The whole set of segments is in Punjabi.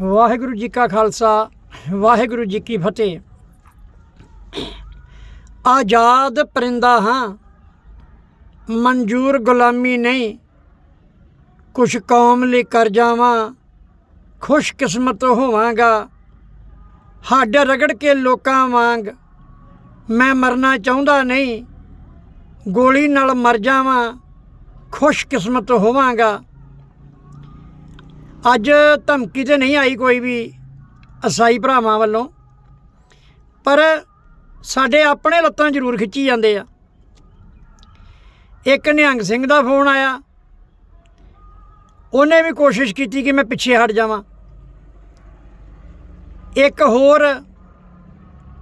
ਵਾਹਿਗੁਰੂ ਜੀ ਕਾ ਖਾਲਸਾ, ਵਾਹਿਗੁਰੂ ਜੀ ਕੀ ਫਤਿਹ। ਆਜ਼ਾਦ ਪਰਿੰਦਾ ਹਾਂ, ਮਨਜ਼ੂਰ ਗੁਲਾਮੀ ਨਹੀਂ। ਕੁਛ ਕੌਮ ਲਈ ਕਰ ਜਾਵਾਂ ਖੁਸ਼ਕਿਸਮਤ ਹੋਵਾਂਗਾ। ਹੱਡ ਰਗੜ ਕੇ ਲੋਕਾਂ ਵਾਂਗ, ਮੈਂ ਮਰਨਾ ਚਾਹੁੰਦਾ ਨਹੀਂ। ਗੋਲੀ ਨਾਲ ਮਰ ਜਾਵਾਂ ਖੁਸ਼ਕਿਸਮਤ ਹੋਵਾਂਗਾ। ਅੱਜ ਧਮਕੀ ਤੇ ਨਹੀਂ ਆਈ ਕੋਈ ਵੀ ਅਸਾਈ ਭਰਾਵਾਂ ਵੱਲੋਂ, ਪਰ ਸਾਡੇ ਆਪਣੇ ਲੱਤਾਂ ਜ਼ਰੂਰ ਖਿੱਚੀ ਜਾਂਦੇ ਆ। ਇੱਕ ਨਿਹੰਗ ਸਿੰਘ ਦਾ ਫੋਨ ਆਇਆ। ਉਹਨੇ ਵੀ ਕੋਸ਼ਿਸ਼ ਕੀਤੀ ਕਿ ਮੈਂ ਪਿੱਛੇ ਹਟ ਜਾਵਾਂ। ਇੱਕ ਹੋਰ,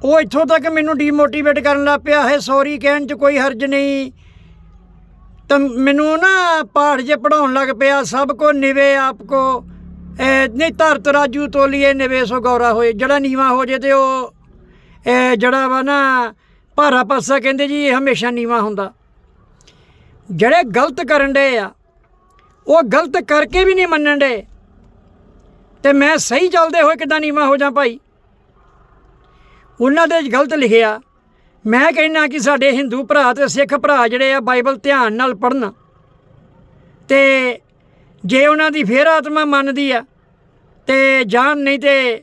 ਉਹ ਇੱਥੋਂ ਤੱਕ ਮੈਨੂੰ ਡੀਮੋਟੀਵੇਟ ਕਰਨ ਲੱਗ ਪਿਆ ਹੈ ਸੌਰੀ ਕਹਿਣ 'ਚ ਕੋਈ ਹਰਜ ਨਹੀਂ। ਤਾਂ ਮੈਨੂੰ ਨਾ ਪਹਾੜ ਜੇ ਪੜਾਉਣ ਲੱਗ ਪਿਆ, ਸਭ ਕੋ ਨਿਵੇ ਆਪ ਕੋ। ਨਹੀਂ ਧਰਤ ਰਾਜੂ ਤੋਲੀਏ, ਨਿਵੇ ਸੋ ਗੌਰਾ ਹੋਏ। ਜਿਹੜਾ ਨੀਵਾ ਹੋ ਜੇ ਤੇ ਉਹ ਜਿਹੜਾ ਵਾ ਨਾ ਭਾਰਾ ਪਾਸਾ ਕਹਿੰਦੇ ਜੀ, ਇਹ ਹਮੇਸ਼ਾ ਨੀਵਾ ਹੁੰਦਾ। ਜਿਹੜੇ ਗਲਤ ਕਰਨ ਦੇ ਆ, ਉਹ ਗਲਤ ਕਰਕੇ ਵੀ ਨਹੀਂ ਮੰਨਣ ਦੇ ਤੇ ਮੈਂ ਸਹੀ ਚੱਲਦੇ ਹੋਏ ਕਿਦਾਂ ਨੀਵਾ ਹੋ ਜਾ ਭਾਈ? ਉਹਨਾਂ ਦੇ ਗਲਤ ਲਿਖਿਆ। ਮੈਂ ਕਹਿੰਦਾ ਕਿ ਸਾਡੇ ਹਿੰਦੂ ਭਰਾ ਤੇ ਸਿੱਖ ਭਰਾ ਜਿਹੜੇ ਆ ਬਾਈਬਲ ਧਿਆਨ ਨਾਲ ਪੜ੍ਹਨ। ਤੇ ਜੇ ਉਹਨਾਂ ਦੀ ਫੇਰ ਆਤਮਾ ਮੰਨਦੀ ਆ, ਤੇ ਜਾਣ ਨਹੀਂ ਤੇ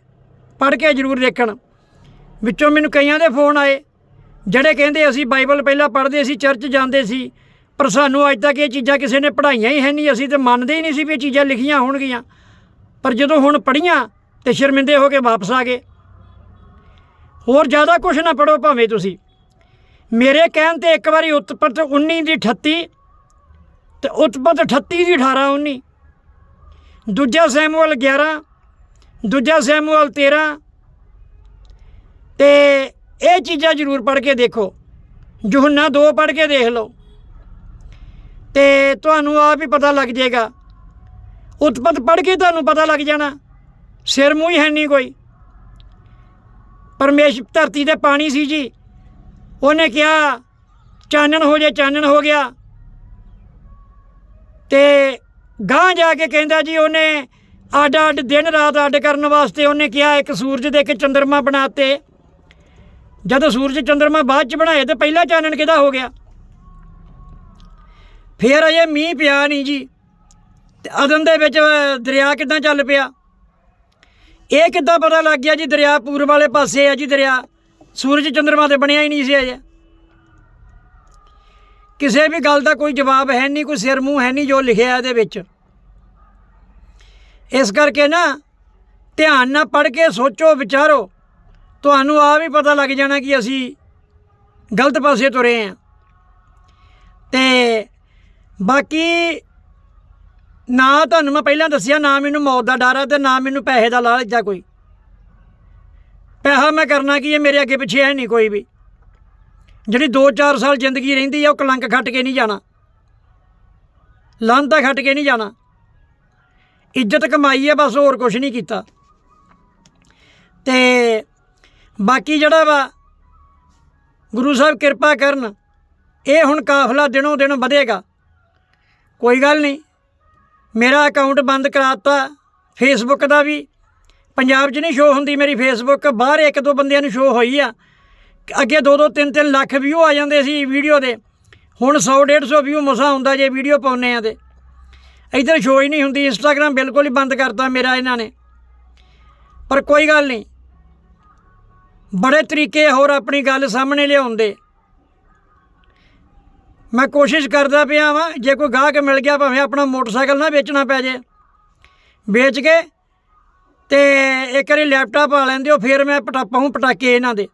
ਪੜ੍ਹ ਕੇ ਜ਼ਰੂਰ ਦੇਖਣ। ਵਿੱਚੋਂ ਮੈਨੂੰ ਕਈਆਂ ਦੇ ਫੋਨ ਆਏ, ਜਿਹੜੇ ਕਹਿੰਦੇ ਅਸੀਂ ਬਾਈਬਲ ਪਹਿਲਾਂ ਪੜ੍ਹਦੇ ਸੀ, ਚਰਚ ਜਾਂਦੇ ਸੀ, ਪਰ ਸਾਨੂੰ ਅੱਜ ਤੱਕ ਇਹ ਚੀਜ਼ਾਂ ਕਿਸੇ ਨੇ ਪੜ੍ਹਾਈਆਂ ਹੀ ਹੈ ਨਹੀਂ, ਅਸੀਂ ਤੇ ਮੰਨਦੇ ਹੀ ਨਹੀਂ ਸੀ ਵੀ ਇਹ ਚੀਜ਼ਾਂ ਲਿਖੀਆਂ ਹੋਣਗੀਆਂ। ਪਰ ਜਦੋਂ ਹੁਣ ਪੜ੍ਹੀਆਂ, ਤੇ ਸ਼ਰਮਿੰਦੇ ਹੋ ਕੇ ਵਾਪਸ ਆ ਗਏ। ਹੋਰ ਜ਼ਿਆਦਾ ਕੁਝ ਨਾ ਪੜੋ ਭਾਵੇਂ ਤੁਸੀਂ। ਮੇਰੇ ਕਹਿਣ ਤੇ ਇੱਕ ਵਾਰੀ ਉਤਪਤ 19 ਦੀ 38 ਤੇ ਉਤਪਤ 38 ਦੀ 18 19 ਦੂਜਾ ਸੈਮੂਅਲ 11 ਦੂਜਾ ਸੈਮੂਅਲ 13 ਤੇ ਇਹ ਚੀਜ਼ਾਂ ਜ਼ਰੂਰ ਪੜ੍ਹ ਕੇ ਦੇਖੋ। ਯੋਹੰਨਾ 2 ਪੜ੍ਹ ਕੇ ਦੇਖ ਲਓ। ਤੇ ਤੁਹਾਨੂੰ ਆਪ ਹੀ ਪਤਾ ਲੱਗ ਜਾਏਗਾ। ਉਤਪਤ ਪੜ੍ਹ ਕੇ ਤੁਹਾਨੂੰ ਪਤਾ ਲੱਗ ਜਾਣਾ। ਸਿਰ ਮੂੰਹ ਹੀ ਹੈ ਨਹੀਂ ਕੋਈ। ਪਰਮੇਸ਼ ਧਰਤੀ ਤੇ ਪਾਣੀ ਸੀ ਜੀ। ਉਹਨੇ ਕਿਹਾ, ਚਾਨਣ ਹੋ ਜੇ, ਚਾਨਣ ਹੋ ਗਿਆ। ਤੇ ਗਾਂ ਜਾ ਕੇ ਕਹਿੰਦਾ ਜੀ, ਉਹਨੇ ਅੱਡ ਅੱਡ ਦਿਨ ਰਾਤ ਅੱਡ ਕਰਨ ਵਾਸਤੇ ਉਹਨੇ ਕਿਹਾ, ਇੱਕ ਸੂਰਜ ਦੇ ਇੱਕ ਚੰਦਰਮਾ ਬਣਾਤੇ। ਜਦੋਂ ਸੂਰਜ ਚੰਦਰਮਾ ਬਾਅਦ ਚ ਬਣਾਏ, ਤੇ ਪਹਿਲਾ ਚਾਨਣ ਕਿਹਦਾ ਹੋ ਗਿਆ? ਫੇਰ ਅਜੇ ਮੀਂਹ ਪਿਆ ਨਹੀਂ ਜੀ। ਤੇ ਅਦਨ ਦੇ ਵਿੱਚ ਦਰਿਆ ਕਿੱਦਾਂ ਚੱਲ ਪਿਆ? ਇਹ ਕਿੱਦਾਂ ਪਤਾ ਲੱਗ ਗਿਆ ਜੀ, ਦਰਿਆ ਪੂਰਬ ਵਾਲੇ ਪਾਸੇ ਆ ਜੀ ਦਰਿਆ। ਸੂਰਜ ਚੰਦਰਮਾ ਤੇ ਬਣਿਆ ਹੀ ਨਹੀਂ ਸੀ ਅਜੇ। ਕਿਸੇ ਵੀ ਗੱਲ ਦਾ ਕੋਈ ਜਵਾਬ ਹੈ ਨਹੀਂ, ਕੋਈ ਸਿਰ ਮੂੰਹ ਹੈ ਨਹੀਂ ਜੋ ਲਿਖਿਆ ਇਹਦੇ ਵਿੱਚ। ਇਸ ਕਰਕੇ ਨਾ ਧਿਆਨ ਨਾਲ ਪੜ੍ਹ ਕੇ ਸੋਚੋ, ਵਿਚਾਰੋ। ਤੁਹਾਨੂੰ ਆ ਵੀ ਪਤਾ ਲੱਗ ਜਾਣਾ ਕਿ ਅਸੀਂ ਗਲਤ ਪਾਸੇ ਤੁਰੇ ਆਂ। ਤੇ ਬਾਕੀ ਨਾ ਤੁਹਾਨੂੰ ਮੈਂ ਪਹਿਲਾਂ ਦੱਸਿਆ, ਨਾ ਮੈਨੂੰ ਮੌਤ ਦਾ ਡਰ ਆ ਤੇ ਨਾ ਮੈਨੂੰ ਪੈਸੇ ਦਾ ਲਾਲਚ ਆ ਕੋਈ। ਪੈਸਾ ਮੈਂ ਕਰਨਾ ਕੀ ਹੈ? ਮੇਰੇ ਅੱਗੇ ਪਿੱਛੇ ਹੈ ਨਹੀਂ ਕੋਈ ਵੀ। ਜਿਹੜੀ 2-4 ਸਾਲ ਜ਼ਿੰਦਗੀ ਰਹਿੰਦੀ ਆ, ਉਹ ਕਲੰਕ ਖੱਟ ਕੇ ਨਹੀਂ ਜਾਣਾ। ਲਾਂਤਾ ਖੱਟ ਕੇ ਨਹੀਂ ਜਾਣਾ। ਇੱਜ਼ਤ ਕਮਾਈ ਹੈ ਬਸ ਹੋਰ ਕੁਝ ਨਹੀਂ ਕੀਤਾ। ਤੇ ਬਾਕੀ ਜਿਹੜਾ ਵਾ, ਗੁਰੂ ਸਾਹਿਬ ਕਿਰਪਾ ਕਰਨ, ਇਹ ਹੁਣ ਕਾਫਲਾ ਦਿਨੋਂ ਦਿਨ ਵਧੇਗਾ। ਕੋਈ ਗੱਲ ਨਹੀਂ। ਮੇਰਾ ਅਕਾਊਂਟ ਬੰਦ ਕਰਾਤਾ ਫੇਸਬੁੱਕ ਦਾ ਵੀ। ਪੰਜਾਬ 'ਚ ਨਹੀਂ ਸ਼ੋ ਹੁੰਦੀ ਮੇਰੀ ਫੇਸਬੁੱਕ ਬਾਹਰ ਇੱਕ ਦੋ ਬੰਦਿਆਂ ਨੂੰ ਸ਼ੋ ਹੋਈ ਆ। ਅੱਗੇ 2-2 3-3 ਲੱਖ ਵਿਊ ਆ ਜਾਂਦੇ ਸੀ ਵੀਡੀਓ ਦੇ। ਹੁਣ 100 150 ਵਿਊ ਮਸਾ ਹੁੰਦਾ ਜੇ ਵੀਡੀਓ ਪਾਉਨੇ ਆ ਤੇ। ਇੱਧਰ ਸ਼ੋ ਹੀ ਨਹੀਂ ਹੁੰਦੀ ਇੰਸਟਾਗ੍ਰam ਬਿਲਕੁਲ ਹੀ ਬੰਦ ਕਰਤਾ ਮੇਰਾ ਇਹਨਾਂ ਨੇ। ਪਰ ਕੋਈ ਗੱਲ ਨਹੀਂ। ਬੜੇ ਤਰੀਕੇ ਹੋਰ ਆਪਣੀ ਗੱਲ ਸਾਹਮਣੇ ਲਿਆਉਂਦੇ। ਮੈਂ ਕੋਸ਼ਿਸ਼ ਕਰਦਾ ਪਿਆ ਵਾਂ, ਜੇ ਕੋਈ ਗਾਹਕ ਮਿਲ ਗਿਆ ਭਾਵੇਂ ਆਪਣਾ ਮੋਟਰਸਾਈਕਲ ਨਾ ਵੇਚਣਾ ਪੈ ਜੇ। ਵੇਚ ਕੇ ਤੇ ਇੱਕ ਵਾਰੀ ਲੈਪਟਾਪ ਆ ਲੈਂਦੇ ਹੋ, ਫਿਰ ਮੈਂ ਪਟਾਪਾਂ ਪਟਾਕੇ ਇਹਨਾਂ ਦੇ।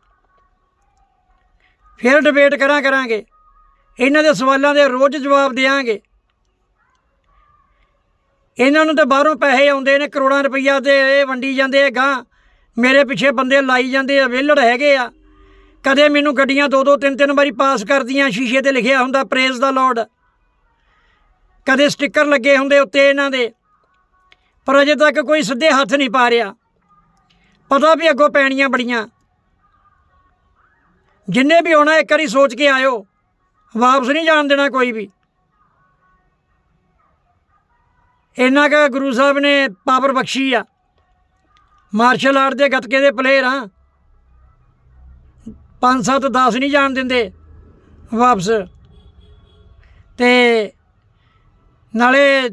ਫਿਰ ਡਿਬੇਟ ਕਰਾਂ ਕਰਾਂਗੇ। ਇਹਨਾਂ ਦੇ ਸਵਾਲਾਂ ਦੇ ਰੋਜ਼ ਜਵਾਬ ਦੇਵਾਂਗੇ ਇਹਨਾਂ ਨੂੰ ਤਾਂ ਬਾਹਰੋਂ ਪੈਸੇ ਆਉਂਦੇ ਨੇ, ਕਰੋੜਾਂ ਰੁਪਈਆ ਦੇ ਇਹ ਵੰਡੀ ਜਾਂਦੇ ਆ ਗਾਂ ਮੇਰੇ ਪਿੱਛੇ ਬੰਦੇ ਲਾਈ ਜਾਂਦੇ ਆ, ਵਿਹਲੜ ਹੈਗੇ ਆ। ਕਦੇ ਮੈਨੂੰ ਗੱਡੀਆਂ ਦੋ ਦੋ, ਤਿੰਨ ਤਿੰਨ ਵਾਰੀ ਪਾਸ ਕਰਦੀਆਂ, ਸ਼ੀਸ਼ੇ ਤੇ ਲਿਖਿਆ ਹੁੰਦਾ ਪ੍ਰੇਜ਼ ਦਾ ਲਾਰਡ ਕਦੇ ਸਟicker ਲੱਗੇ ਹੁੰਦੇ ਉੱਤੇ ਇਹਨਾਂ ਦੇ। ਪਰ ਅਜੇ ਤੱਕ ਕੋਈ ਸਿੱਧੇ ਹੱਥ ਨਹੀਂ ਪਾ ਰਿਹਾ। ਪਤਾ ਵੀ ਅੱਗੋਂ ਪੈਣੀਆਂ ਬੜੀਆਂ। ਜਿੰਨੇ ਵੀ ਆਉਣਾ, ਇੱਕ ਵਾਰੀ ਸੋਚ ਕੇ ਆਇਓ। ਵਾਪਸ ਨਹੀਂ ਜਾਣ ਦੇਣਾ ਕੋਈ ਵੀ। ਇੰਨਾ ਕੁ ਗੁਰੂ ਸਾਹਿਬ ਨੇ ਪਾਵਰ ਬਖਸ਼ੀ ਆ। ਮਾਰਸ਼ਲ ਆਰਟ ਦੇ ਗੱਤਕੇ ਦੇ ਪਲੇਅਰ ਹਾਂ ਪੰਜ ਸੱਤ 10 ਨਹੀਂ ਜਾਣ ਦਿੰਦੇ ਵਾਪਸ। ਤੇ ਨਾਲੇ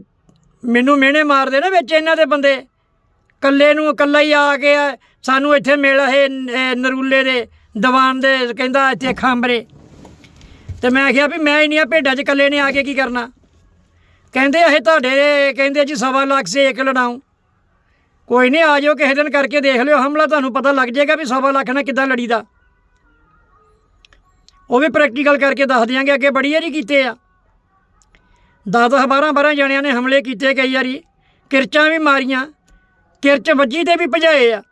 ਮੈਨੂੰ ਮਿਹਣੇ ਮਾਰਦੇ ਨਾ ਵਿੱਚ ਇਹਨਾਂ ਦੇ ਬੰਦੇ। ਕੱਲੇ ਨੂੰ ਇਕੱਲਾ ਹੀ ਆ ਕੇ ਸਾਨੂੰ ਇੱਥੇ ਮਿਲ ਇਹ ਨਰੂਲੇ ਦੇ, ਦੀਵਾਨ ਦੇ ਕਹਿੰਦਾ ਇੱਥੇ ਖਾਂਬਰੇ। ਤੇ ਮੈਂ ਕਿਹਾ ਵੀ ਮੈਂ ਇੰਨੀਆਂ ਭੇਡਾਂ 'ਚ ਇਕੱਲੇ ਨੇ ਆ ਕੇ ਕੀ ਕਰਨਾ? ਕਹਿੰਦੇ ਇਹ ਤੁਹਾਡੇ, ਕਹਿੰਦੇ ਜੀ ਸਵਾ ਲੱਖ ਸੇ ਇੱਕ ਲੜਾਉਂ। ਕੋਈ ਨਹੀਂ, ਆ ਜਾਓ ਕਿਸੇ ਦਿਨ ਕਰਕੇ ਦੇਖ ਲਿਓ। ਹਮਲਾ ਤੁਹਾਨੂੰ ਪਤਾ ਲੱਗ ਜਾਏਗਾ ਵੀ ਸਵਾ ਲੱਖ ਨਾਲ ਕਿੱਦਾਂ ਲੜੀਦਾ। ਉਹ ਵੀ ਪ੍ਰੈਕਟੀਕਲ ਕਰਕੇ ਦੱਸ ਦਿਆਂਗੇ, ਅੱਗੇ ਬੜੀ ਵਾਰੀ ਕੀਤੇ ਆ। 10 10 12 12 ਜਣਿਆਂ ਨੇ ਹਮਲੇ ਕੀਤੇ ਕਈ ਵਾਰੀ। ਕਿਰਚਾਂ ਵੀ ਮਾਰੀਆਂ। ਕਿਰਚ ਵੱਜੀ ਤੇ ਵੀ ਭਜਾਏ ਆ।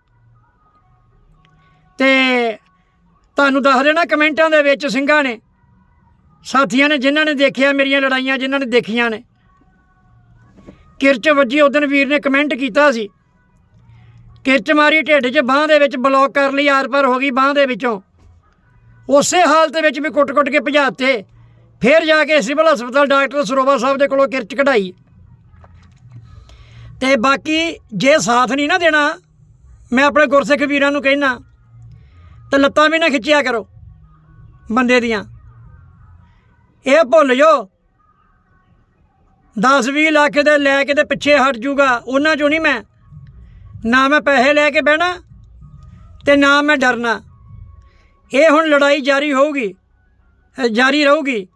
ਤੇ ਤੁਹਾਨੂੰ ਦੱਸ ਦੇਣਾ ਕਮੈਂਟਾਂ ਦੇ ਵਿੱਚ ਸਿੰਘਾਂ ਨੇ, ਸਾਥੀਆਂ ਨੇ ਜਿਨ੍ਹਾਂ ਨੇ ਦੇਖਿਆ ਮੇਰੀਆਂ ਲੜਾਈਆਂ, ਜਿਨ੍ਹਾਂ ਨੇ ਦੇਖੀਆਂ ਨੇ। ਕਿਰਚ ਵੱਜੀ ਉਦਨ ਵੀਰ ਨੇ ਕਮੈਂਟ ਕੀਤਾ ਸੀ। ਕਿਰਚ ਮਾਰੀ ਢਿੱਡ 'ਚ ਬਾਹ ਦੇ ਵਿੱਚ ਬਲੌਕ ਕਰ ਲਈ ਆਰ ਪਾਰ ਹੋ ਗਈ ਬਾਹ ਦੇ ਵਿੱਚੋਂ। ਉਸੇ ਹਾਲਤ ਵਿੱਚ ਵੀ ਕੁੱਟ-ਕੁੱਟ ਕੇ ਭਜਾਤੇ ਫਿਰ ਜਾ ਕੇ ਸਿਵਲ ਹਸਪਤਾਲ ਡਾਕਟਰ ਸਰੋਵਾ ਸਾਹਿਬ ਦੇ ਕੋਲੋਂ ਕਿਰਚ ਕਢਾਈ। ਤੇ ਬਾਕੀ ਜੇ ਸਾਥ ਨਹੀਂ ਨਾ ਦੇਣਾ, ਮੈਂ ਆਪਣੇ ਗੁਰਸਿੱਖ ਵੀਰਾਂ ਨੂੰ ਕਹਿਣਾ ਤਾਂ ਲੱਤਾਂ ਵੀ ਨਾ ਖਿੱਚਿਆ ਕਰੋ ਬੰਦੇ ਦੀਆਂ। ਇਹ ਭੁੱਲ ਜੋ 10-20 ਲੱਖ ਦੇ ਲੈ ਕੇ ਤੇ ਪਿੱਛੇ ਹਟ ਜੂਗਾ, ਉਹਨਾਂ ਚੋਂ ਨਹੀਂ ਮੈਂ। ਨਾ ਮੈਂ ਪੈਸੇ ਲੈ ਕੇ ਬਹਿਣਾ ਤੇ ਨਾ ਮੈਂ ਡਰਨਾ। ਇਹ ਹੁਣ ਲੜਾਈ ਜਾਰੀ ਹੋਊਗੀ ਜਾਰੀ ਰਹੂਗੀ।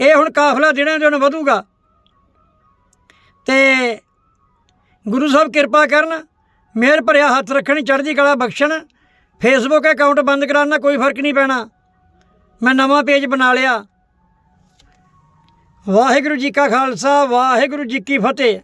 ਇਹ ਹੁਣ ਕਾਫਲਾ ਦਿਨਾਂ ਦਿਨ ਵਧੂਗਾ। ਤੇ ਗੁਰੂ ਸਾਹਿਬ ਕਿਰਪਾ ਕਰਨ ਮਿਹਰ ਭਰਿਆ ਹੱਥ ਰੱਖਣ, ਚੜ੍ਹਦੀ ਕਲਾ ਬਖਸ਼ਣ ਫੇਸਬੁੱਕ ਅਕਾਊਂਟ ਬੰਦ ਕਰਾਉਣ ਨਾਲ ਕੋਈ ਫ਼ਰਕ ਨਹੀਂ ਪੈਣਾ। ਮੈਂ ਨਵਾਂ ਪੇਜ ਬਣਾ ਲਿਆ। ਵਾਹਿਗੁਰੂ ਜੀ ਕਾ ਖਾਲਸਾ, ਵਾਹਿਗੁਰੂ ਜੀ ਕੀ ਫਤਿਹ।